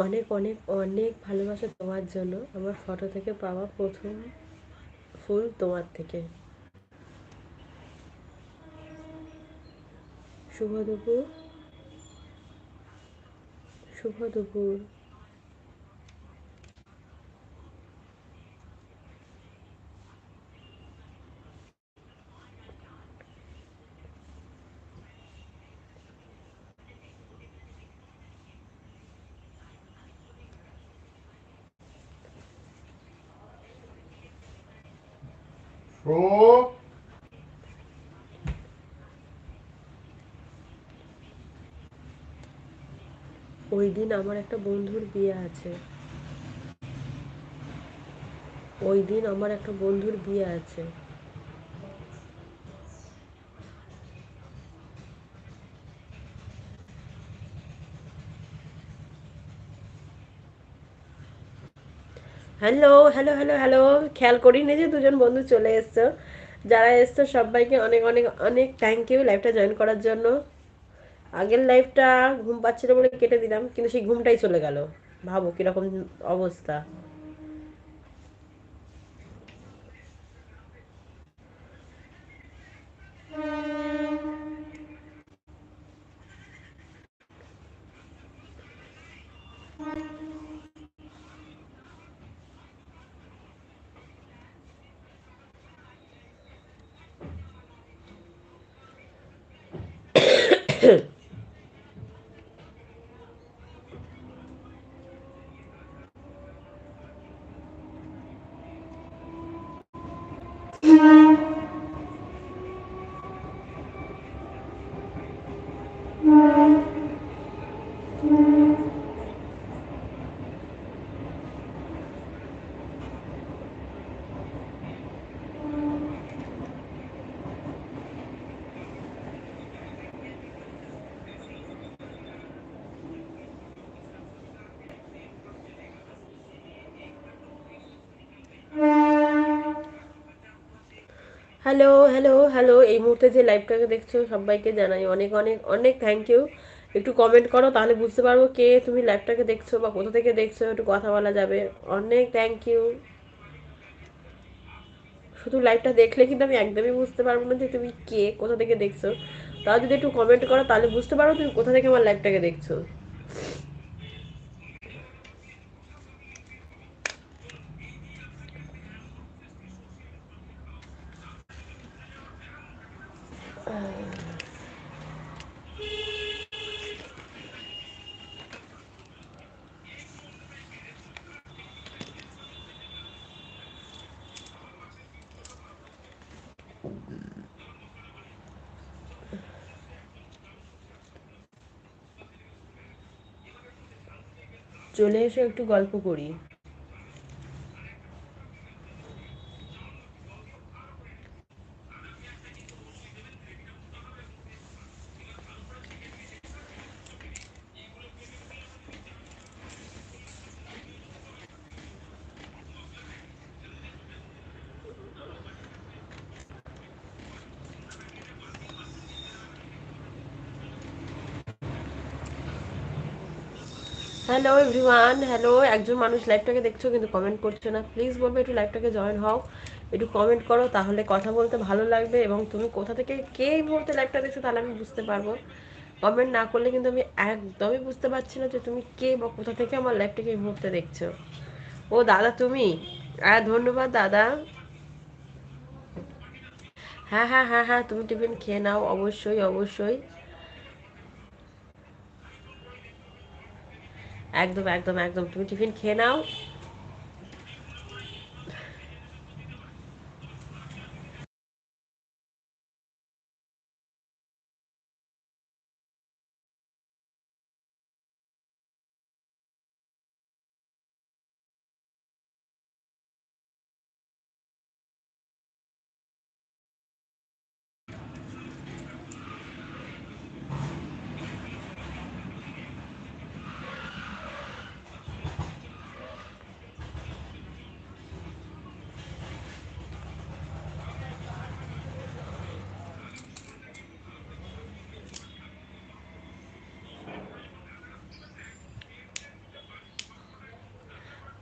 অনেক অনেক অনেক ভালোবাসা তোমার জন্য। আমার ফটো থেকে পাওয়া প্রথম ফুল তোমার থেকে। শুভ দুপুর। শুভ দুপুর। ওই দিন আমার একটা বন্ধুর বিয়ে আছে। ওই দিন আমার একটা বন্ধুর বিয়ে আছে। হ্যালো হ্যালো হ্যালো হ্যালো, খেয়াল করিনি যে দুজন বন্ধু চলে এসছো। যারা এসছো সবাইকে অনেক অনেক অনেক থ্যাংক ইউ লাইভটা জয়েন করার জন্য। আগের লাইফটা ঘুম পাচ্ছিল বলে কেটে দিলাম, কিন্তু সেই ঘুমটাই চলে গেল। ভাবো কীরকম অবস্থা। হ্যালো হ্যালো হ্যালো এই মুহূর্তে যে লাইভটাকে দেখছ, সবাইকে জানাই অনেক অনেক অনেক থ্যাংক ইউ একটু কমেন্ট করো, তাহলে বুঝতে পারব কে তুমি লাইভটাকে দেখছ বা কোথা থেকে দেখছ, একটু কথা বলা যাবে। অনেক থ্যাংক ইউ শুধু লাইভটা দেখলে কিন্তু আমি একদমই বুঝতে পারব না যে তুমি কে, কোথা থেকে দেখছ। তাও যদি একটু কমেন্ট করো, তাহলে বুঝতে পারব তুমি কোথা থেকে আমার লাইভটাকে দেখছ। চলে এসো একটু গল্প করি। হ্যালো এভরিওয়ান হ্যালো একজন মানুষ লাইভটাকে দেখছ কিন্তু কমেন্ট করছে না প্লিজ বলবে একটু লাইভটাকে জয়েন হও, একটু কমেন্ট করো, তাহলে কথা বলতে ভালো লাগবে এবং তুমি কোথা থেকে কে মুহূর্তে লাইভটা দেখছ তাহলে আমি বুঝতে পারব। কমেন্ট না করলে কিন্তু আমি একদমই বুঝতে পারছি না যে তুমি কে বা কোথা থেকে আমার লাইভটাকে এই মুহূর্তে দেখছ। ও দাদা, তুমি? হ্যাঁ ধন্যবাদ দাদা। হ্যাঁ হ্যাঁ হ্যাঁ হ্যাঁ তুমি টিফিন খেয়ে নাও, অবশ্যই অবশ্যই। একদম একদম একদম। তুমি টিফিন খেয়ে নাও।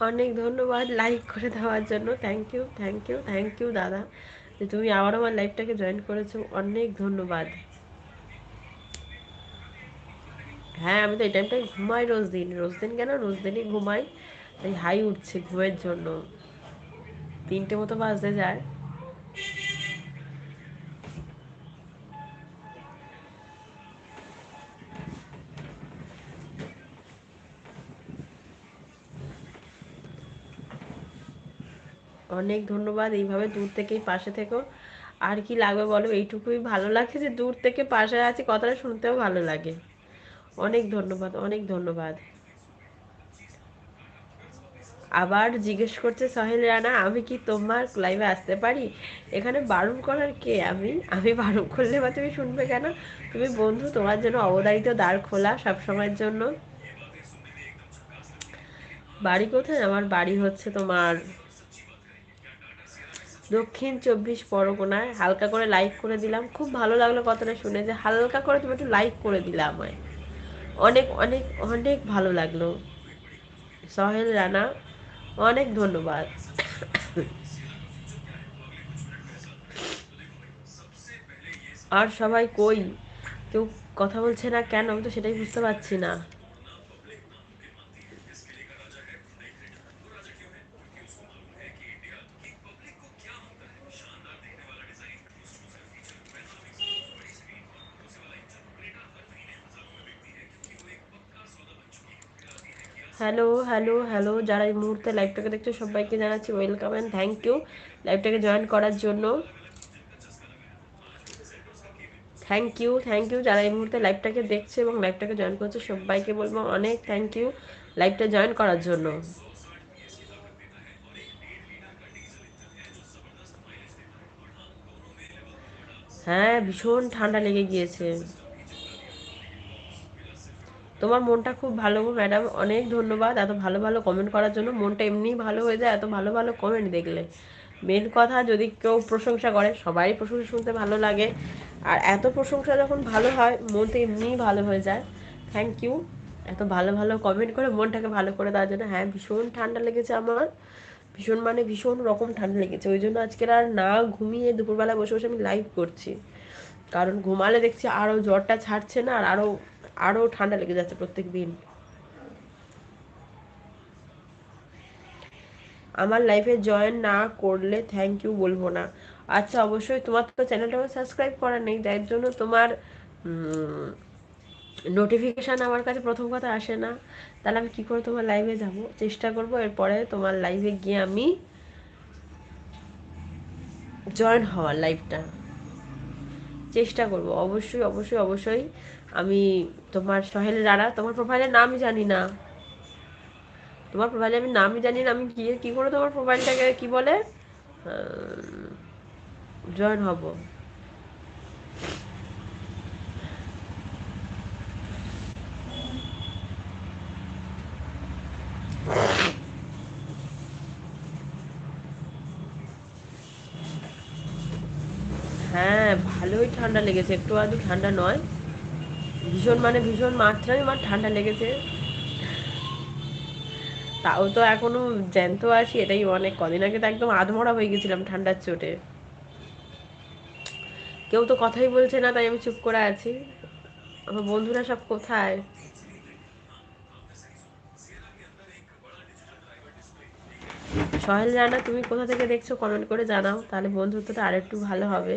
অনেক ধন্যবাদ লাইক করে দেওয়ার জন্য। Thank you thank you thank you দাদা। যে তুমি আবার আমার লাইফটাকে জয়েন করেছ, অনেক ধন্যবাদ। হ্যাঁ আমি তো এই টাইমটাই ঘুমাই রোজ দিন রোজ দিন কেন? রোজ দিনই ঘুমাই। তাই হাই উঠছে ঘুমের জন্য। তিনটে মতো বাজতে যায়। অনেক ধন্যবাদ, এইভাবে দূর থেকেই পাশে থেকো। আর কি লাগবে বলো? এইটুকুই ভালো লাগে যে দূর থেকে পাশে আছি, কথাটা শুনতেও ভালো লাগে। অনেক ধন্যবাদ অনেক ধন্যবাদ। আবার জিজ্ঞেস করছে, সহেল রানা, আমি কি তোমার লাইভে আসতে পারি? এখানে বারণ করার কে? আমি? আমি বারণ করলে বা তুমি শুনবে কেন? তুমি বন্ধু, তোমার জন্য অবদারিত দ্বার খোলা সব সময়ের জন্য। বাড়ি কোথায়? আমার বাড়ি হচ্ছে তোমার দক্ষিণ চব্বিশ পরগনায় হালকা করে লাইক করে দিলাম। খুব ভালো লাগল কথাটা শুনে যে হালকা করে তুমি একটু লাইক করে দিলে আমায়। অনেক অনেক অনেক ভালো লাগল। সহেল রানা, অনেক ধন্যবাদ। আর সবাই কই? কেউ কথা বলছে না কেন? আমি তো সেটাই বুঝতে পারছি না। হ্যালো হ্যালো হ্যালো, যারা এই মুহূর্তে লাইভটাকে দেখছ, সবাইকে জানাচ্ছি ওয়েলকাম অ্যান্ড থ্যাংক ইউ লাইভটাকে জয়েন করার জন্য। থ্যাংক ইউ থ্যাংক ইউ যারা এই মুহূর্তে লাইভটাকে দেখছে এবং লাইভটাকে জয়েন করছে, সবাইকে বলব অনেক থ্যাংক ইউ লাইভটা জয়েন করার জন্য। হ্যাঁ ভীষণ ঠান্ডা লেগে গিয়েছে। তোমার মনটা খুব ভালো ম্যাডাম অনেক ধন্যবাদ। এত ভালো ভালো কমেন্ট করার জন্য। মনটা এমনিই ভালো হয়ে যায়, এত ভালো ভালো কমেন্ট দেখলে। মেন কথা, যদি কেউ প্রশংসা করে সবাই প্রশংসা শুনতে ভালো লাগে। আর এত প্রশংসা যখন ভালো হয়, মন তো এমনিই ভালো হয়ে যায়। থ্যাংক ইউ এত ভালো ভালো কমেন্ট করে মনটাকে ভালো করে দেওয়ার জন্য। হ্যাঁ ভীষণ ঠান্ডা লেগেছে আমার। ভীষণ মানে ভীষণ রকম ঠান্ডা লেগেছে। ওই জন্য আজকের আর না ঘুমিয়ে দুপুরবেলা বসে বসে আমি লাইভ করছি। কারণ ঘুমালে দেখছি আরও জ্বরটা ছাড়ছে না, আর আরও আরও ঠান্ডা লেগে যাচ্ছে প্রত্যেক দিন আমার লাইফে জয়েন না করলে থ্যাংক ইউ বলব না। আচ্ছা অবশ্যই তোমার তো চ্যানেলটা আমার সাবস্ক্রাইব করা নেই যার জন্য তোমার নোটিফিকেশান আমার কাছে প্রথম কথা আসে না। তাহলে আমি কী করে তোমার লাইভে যাব? চেষ্টা করব, এরপরে তোমার লাইভে গিয়ে আমি জয়েন হওয়ার লাইভটা চেষ্টা করব, অবশ্যই অবশ্যই অবশ্যই। আমি তোমার সহেল রানা, তোমার প্রোফাইলের নামই জানি না। তোমার প্রোফাইলে আমি নামই জানি না, আমি গিয়ে কী করে তোমার প্রোফাইলটাকে কি বলে জয়েন হব? হ্যাঁ ভালোই ঠান্ডা লেগেছে, একটু আধটু ঠান্ডা নয়। ভীষণ মানে ভীষণ মাত্রায় আমার ঠান্ডা লেগেছে। তাও তো এখনও জ্যান্ত আছি, এটাই অনেক। কদিন আগে তো একদম আধমরা হয়ে গেছিলাম ঠান্ডার চোটে। কেউ তো কথাই বলছে না, তাই আমি চুপ করে আছি। আমার বন্ধুরা সব কোথায়? সহেল জানা তুমি কোথা থেকে দেখছ? কমেন্ট করে জানাও, তাহলে বন্ধুত্বটা আরেকটু ভালো হবে।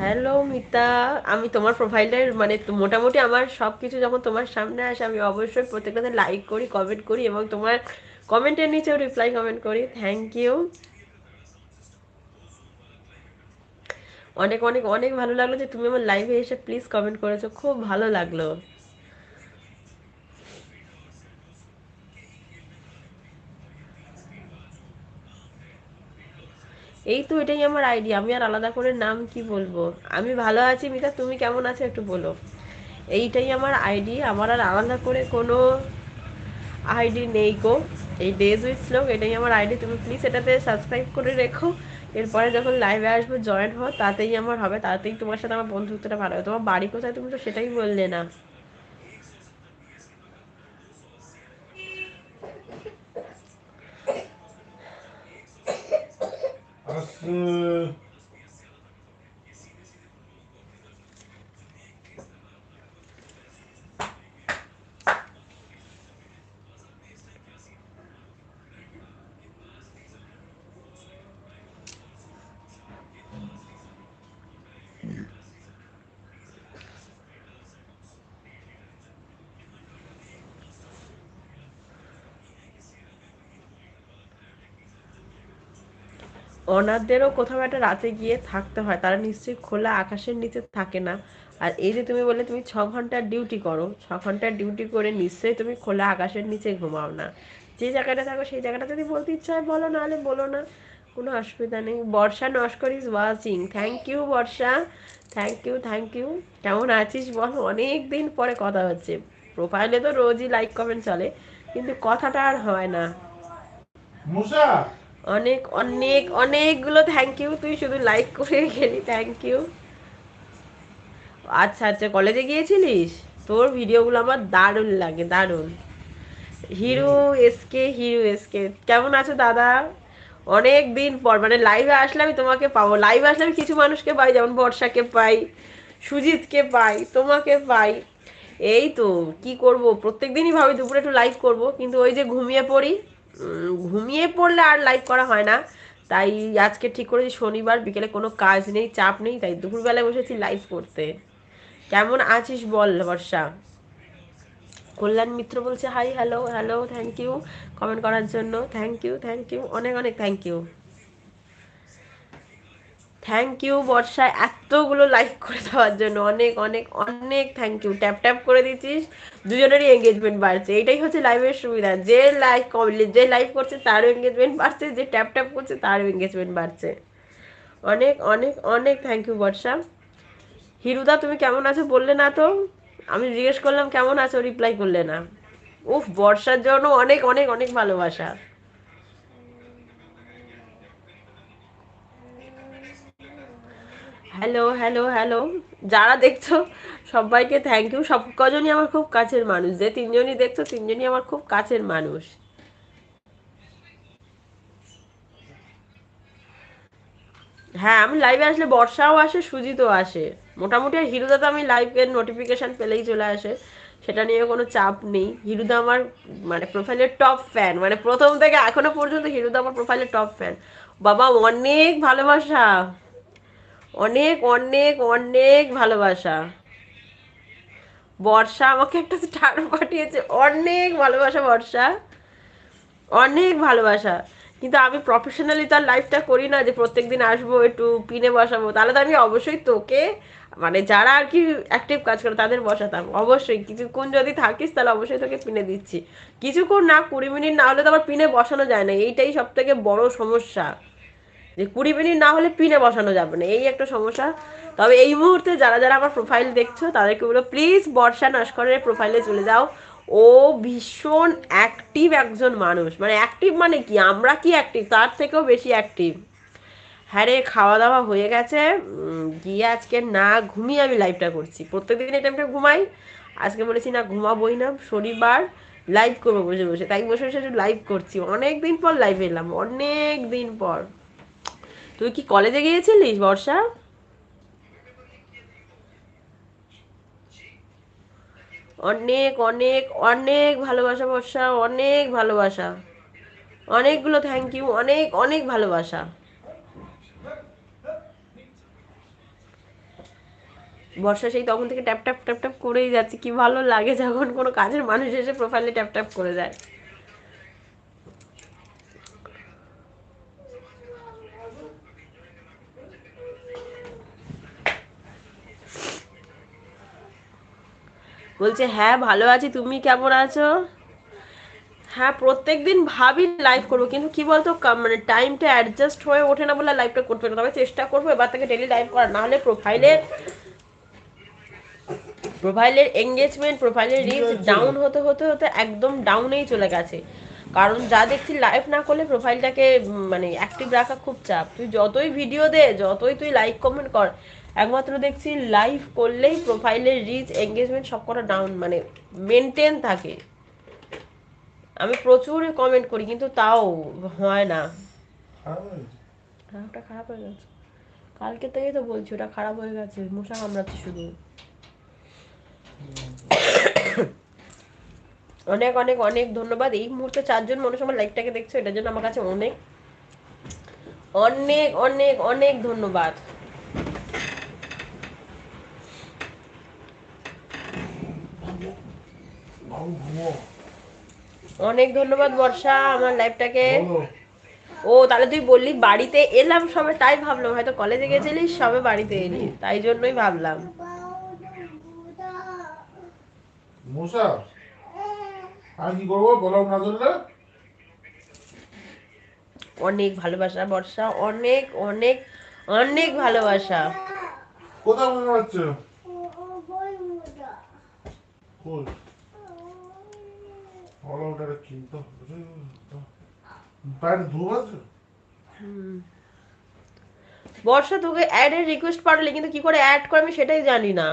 হ্যালো মিতা। আমি তোমার প্রোফাইলের মানে মোটামুটি আমার সব কিছু যখন তোমার সামনে আসে, আমি অবশ্যই প্রত্যেকটাতে লাইক করি কমেন্ট করি এবং তোমার কমেন্টের নিচেও রিপ্লাই কমেন্ট করি। থ্যাংক ইউ অনেক অনেক অনেক ভালো লাগল যে তুমি আমার লাইভে এসে প্লিজ কমেন্ট করেছ। খুব ভালো লাগল। এই তো এটাই আমার আইডি আমি আর আলাদা করে নাম কি বলব? আমি ভালো আছি মিতা, তুমি কেমন আছো একটু বলো। এইটাই আমার আইডি আমার আর আলাদা করে কোনো আইডি নেই গো। এই ডেজ উইথ স্লোক এটাই আমার আইডি তুমি প্লিজ এটাতে সাবস্ক্রাইব করে রেখো। এরপরে যখন লাইভে আসব জয়েন হও, তাতেই আমার হবে, তাতেই তোমার সাথে আমার বন্ধুত্বটা ভালো হবে। তোমার বাড়ি কোথায় তুমি তো সেটাই বললে না। Ee, অনাথদেরও কোথাও একটা রাতে গিয়ে থাকতে হয়। তারা নিশ্চয়ই খোলা আকাশের নিচে থাকে না। আর এই যে তুমি বলে তুমি ছ ঘণ্টার ডিউটি করো, ছ ঘণ্টার ডিউটি করে নিশ্চয়ই তুমি খোলা আকাশের নিচে ঘুমাও না। যে জায়গাটা থাকো সেই জায়গাটা যদি বলতে ইচ্ছা হয় বলো, নাহলে বলো না। কোনো অসুবিধা নেই। Barsha, Naskar is watching thank you Barsha. Thank you thank you কেমন আছিস বল? অনেক দিন পরে কথা হচ্ছে। প্রোফাইলে তো রোজই লাইক কমেন্ট চলে, কিন্তু কথাটা আর হয় না। মুসা! অনেক অনেক, অনেকগুলো থ্যাংক ইউ তুই শুধু লাইক করে গেলি থ্যাংক ইউ আচ্ছা আচ্ছা কলেজে গিয়েছিলিস? তোর ভিডিওগুলো আমার দারুণ লাগে, দারুণ। হিরো এসকে হিরো এসকে কেমন আছো দাদা? অনেক দিন পর মানে লাইভে আসলে আমি তোমাকে পাবো। লাইভে আসলে আমি কিছু মানুষকে পাই, যেমন বর্ষাকে পাই, সুজিতকে পাই, তোমাকে পাই। এই তো, কি করব? প্রত্যেক দিনই ভাবি দুপুরে একটু লাইভ করব, কিন্তু ওই যে ঘুমিয়ে পড়ি ঘুমিয়ে পড়লে আর লাইভ করা হয় না। তাই আজকে ঠিক করেছি, শনিবার বিকেলে কোনো কাজ নেই, চাপ নেই, তাই দুপুরবেলায় বসেছি লাইভ করতে। কেমন আছিস বল বর্ষা? কল্যাণ মিত্র বলছে hi hello hello thank you comment করার জন্য থ্যাংক ইউ থ্যাংক ইউ অনেক অনেক thank you thank you Barsha, এতগুলো লাইক করে দেওয়ার জন্য। অনেক অনেক অনেক থ্যাংক ইউ ট্যাপ ট্যাপ করে দিচ্ছিস, দুজনেরই এঙ্গেজমেন্ট বাড়ছে। এইটাই হচ্ছে লাইভের সুবিধা। যে লাইক যে লাইভ করছে, তারও এঙ্গেজমেন্ট বাড়ছে। যে ট্যাপ ট্যাপ করছে, তারও এঙ্গেজমেন্ট বাড়ছে। অনেক অনেক অনেক থ্যাংক ইউ বর্ষা। হিরুদা, তুমি কেমন আছো? বললে না তো। আমি জিজ্ঞেস করলাম, কেমন আছো? রিপ্লাই করলে না। উফ, বর্ষার জন্য অনেক অনেক অনেক ভালোবাসা। হ্যালো হ্যালো হ্যালো যারা দেখছ, সবাইকে থ্যাংক ইউ সব কজনই আমার খুব কাছের মানুষ। যে তিনজনই দেখছ, তিনজনই আমার খুব কাছের মানুষ। হ্যাঁ আমি লাইভে আসলে বর্ষাও আসে, সুজিতও আসে। মোটামুটি হিরুদা তো আমি লাইভের নোটিফিকেশন পেলেই চলে আসে। সেটা নিয়ে কোনো চাপ নেই। হিরুদা আমার মানে প্রোফাইলের টপ ফ্যান মানে প্রথম থেকে এখনও পর্যন্ত হিরুদা আমার প্রোফাইলের টপ ফ্যান বাবা, অনেক ভালোবাসা। অনেক অনেক অনেক ভালোবাসা। বর্ষা আমাকে একটা স্টার পাঠিয়েছে। অনেক ভালোবাসা, বর্ষা। অনেক ভালোবাসা। কিন্তু আমি প্রফেশনালি তার লাইফটা করি না যে প্রত্যেক দিন আসব, একটু পিনে বসাবো। তাহলে তো আমি অবশ্যই তোকে মানে যারা আর কি অ্যাক্টিভ কাজ করে তাদের বসাতাম। অবশ্যই। কিছুক্ষণ যদি থাকিস তাহলে অবশ্যই তোকে পিনে দিচ্ছি। কিছুক্ষণ না, কুড়ি মিনিট না হলে তো আবার পিনে বসানো যায় না। এইটাই সব থেকে বড় সমস্যা। যে কুড়ি মিনিট না হলে পিনে বসানো যাবে না, এই একটা সমস্যা। তবে এই মুহূর্তে যারা যারা আমার প্রোফাইল দেখছ, তাদেরকে বলো প্লিজ বর্ষা নস্করের প্রোফাইলে চলে যাও। ও ভীষণ অ্যাক্টিভ একজন মানুষ। মানে অ্যাক্টিভ মানে কি? আমরা কি অ্যাক্টিভ তার থেকেও বেশি অ্যাক্টিভ হ্যাঁ রে খাওয়া দাওয়া হয়ে গেছে। গিয়ে আজকে না ঘুমিয়ে আমি লাইভটা করছি। প্রত্যেকদিন এই টাইমটা ঘুমাই। আজকে বলেছি না ঘুমাবোই না, শনিবার লাইভ করব বসে বসে। তাই বসে বসে লাইভ করছি। অনেক দিন পর লাইভ এলাম অনেক দিন পর। তুই কি কলেজে গিয়েছিলিস, বর্ষা? অনেক অনেক অনেক ভালোবাসা বর্ষা, অনেক ভালোবাসা। অনেকগুলো থ্যাংক ইউ অনেক অনেক ভালোবাসা। বর্ষা সেই তখন থেকে ট্যাপ ট্যাপ ট্যাপ ট্যাপ করেই যাচ্ছে, কি ভালো লাগে যখন কোনো কাজের মানুষ এসে প্রোফাইলে ট্যাপ ট্যাপ করে যায়। বলছে হ্যাঁ ভালো আছি। তুমি কেমন আছো? হ্যাঁ প্রত্যেক দিন ভাবি লাইভ করব কিন্তু কি বলতো মানে টাইমটা অ্যাডজাস্ট হয়ে ওঠে না বলে লাইভটা করতে না। তবে চেষ্টা করব এবার থেকে ডেলি লাইভ করা। না হলে প্রোফাইলের প্রোফাইলের এঙ্গেজমেন্ট প্রোফাইলের রিচ ডাউন হতে হতে হতে একদম ডাউনেই চলে গেছে। কারণ যা দেখছি লাইভ না করলে প্রোফাইলটাকে মানে অ্যাক্টিভ রাখা খুব চাপ। তুই যতই ভিডিও দে যতই তুই লাইক কমেন্ট কর একমাত্র দেখছি লাইভ করলেই প্রোফাইলের রিচ এঙ্গেজমেন্ট সব কটা ডাউন মানে মেনটেন থাকে। আমি প্রচুর কমেন্ট করি কিন্তু তাও হয় না। হ্যাঁ, ওটা খারাপ হয়ে গেছে। কালকে থেকেই তো বলছি ওটা খারাপ হয়ে গেছে। মশা কামড়াচ্ছে শুধু। অনেক অনেক অনেক ধন্যবাদ। এই মুহূর্তে চারজন মানুষ আমার লাইভটাকে দেখছ এটার জন্য আমার কাছে অনেক অনেক অনেক অনেক ধন্যবাদ বাবু ঘুমো অনেক ধন্যবাদ বর্ষা আমার লাইফটাকে। ও তাহলে তুই বললি বাড়িতে এলাম সবে তাই ভাবলাম হয়তো কলেজে গেছিলিস সবে বাড়িতে এলি তাই জন্যই ভাবলাম। মশা আর কি করব বলো না ধরলে অনেক ভালোবাসা বর্ষা অনেক অনেক অনেক ভালোবাসা। কোথায় মনে হচ্ছে? বলো কিনতে হবে প্যান্ট ধুব আছে? বর্ষা তোকে অ্যাডের রিকোয়েস্ট পাঠালে কিন্তু কি করে অ্যাড করে আমি সেটাই জানি না।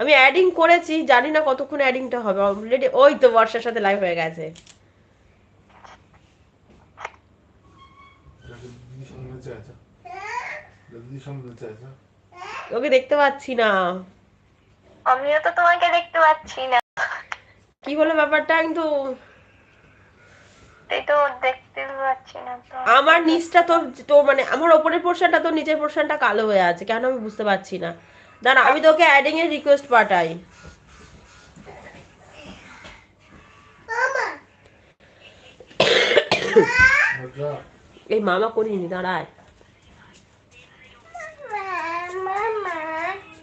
আমি অ্যাডিং করেছি জানি না কতক্ষণ অ্যাডিংটা হবে। অলরেডি ওই তো বর্ষার সাথে লাইভ হয়ে গেছে। ওকে দেখতে পাচ্ছি না। আমিও তো তোমাকে দেখতে পাচ্ছি না। কি হলো ব্যাপারটা কিন্তু? তো তো। আমার নিচটা তোর তোর মানে আমার ওপরের পোর্শনটা তোর নিচের পোর্শনটা কালো হয়ে আছে কেন আমি বুঝতে পারছি না। দাঁড়া আমি তোকে অ্যাডিং এর রিকোয়েস্ট পাঠাই। এই মামা করিনি দাঁড়ায়।